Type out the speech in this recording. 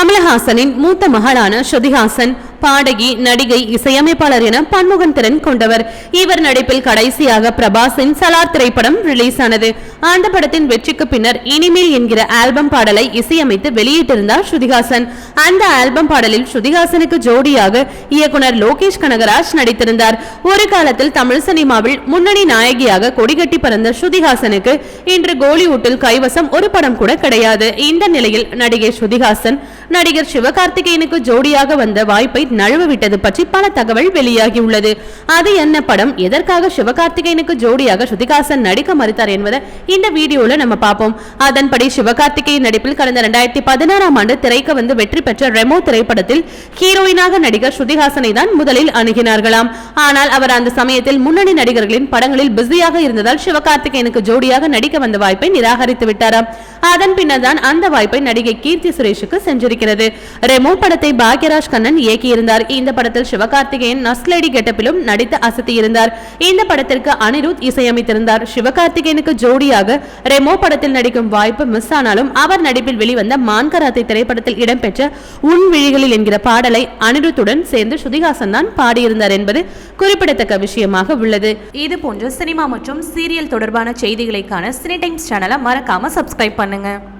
கமலஹாசனின் மூத்த மகளான ஸ்ருதிஹாசன் பாடகி நடிகை இசையமைப்பாளர் என பன்முகன் திறன் கொண்டவர். இவர் நடிப்பில் கடைசியாக பிரபாஸின் சலார் திரைப்படம் ரிலீஸ் ஆனது அந்த படத்தின் வெற்றிக்கு பின்னர் இனிமேல் என்கிற ஆல்பம் பாடலை இசையமைத்து வெளியிட்டிருந்தார் ஸ்ருதிஹாசன். அந்த ஆல்பம் பாடலில் ஸ்ருதிஹாசனுக்கு ஜோடியாக இயக்குனர் லோகேஷ் கனகராஜ் நடித்திருந்தார். ஒரு காலத்தில் தமிழ் சினிமாவில் முன்னணி நாயகியாக கொடிகட்டி பறந்த ஸ்ருதிஹாசனுக்கு இன்று கோலிவுட்டில் கைவசம் ஒரு படம் கூட கிடையாது. இந்த நிலையில் நடிகை ஸ்ருதிஹாசன் நடிகர் சிவகார்த்திகேயனுக்கு ஜோடியாக வந்த வாய்ப்பை நழுவ விட்டது பற்றி பல தகவல் வெளியாகியுள்ளது. அது என்ன படம்? எதற்காக சிவகார்த்திகேயனுக்கு ஜோடியாக ஸ்ருதிகாசன் நடிக்க மறுத்தார் என்பதை இந்த வீடியோல நம்ம பார்ப்போம். அதன்படி சிவகார்த்திகேயன் நடிப்பில் கடந்த ரெண்டாயிரத்தி பதினாறாம் ஆண்டு திரைக்கு வந்து வெற்றி பெற்ற ரெமோ திரைப்படத்தில் ஹீரோயினாக நடிகர் ஸ்ருதிஹாசனை தான் முதலில் அணுகினார்களாம். ஆனால் அவர் அந்த சமயத்தில் முன்னணி நடிகர்களின் படங்களில் பிஸியாக இருந்ததால் சிவகார்த்திகேயனுக்கு ஜோடியாக நடிக்க வந்த வாய்ப்பை நிராகரித்து விட்டாராம். அதன் பின்னர் தான் அந்த வாய்ப்பை நடிகை கீர்த்தி சுரேஷுக்கு சென்றிருக்கிறது. ரெமோ படத்தை பாக்யராஜ் கண்ணன் இயக்கியிருந்தார். இந்த படத்தில் சிவகார்த்திகேயன் நஸ்லேடி கெட்டப்பிலும் நடித்து அசத்தியிருந்தார். இந்த படத்திற்கு அனிருத் இசையமைத்திருந்தார். சிவகார்த்திகேயனுக்கு ஜோடியாக ரெமோ படத்தில் நடிக்கும் வாய்ப்பு மிஸ் ஆனாலும் அவர் நடிப்பில் வெளிவந்த மான்கராத்தை திரைப்படத்தில் இடம்பெற்ற உன் விழிகளில் என்கிற பாடலை அனிருத்துடன் சேர்ந்து சுதிகாசன் தான் பாடியிருந்தார் என்பது குறிப்பிடத்தக்க விஷயமாக உள்ளது. இது போன்ற சினிமா மற்றும் சீரியல் தொடர்பான செய்திகளை காண சினி டைம்ஸ் சேனலை மறக்காம சப்ஸ்கிரைப் பண்ணுங்க. பண்ணுங்கள்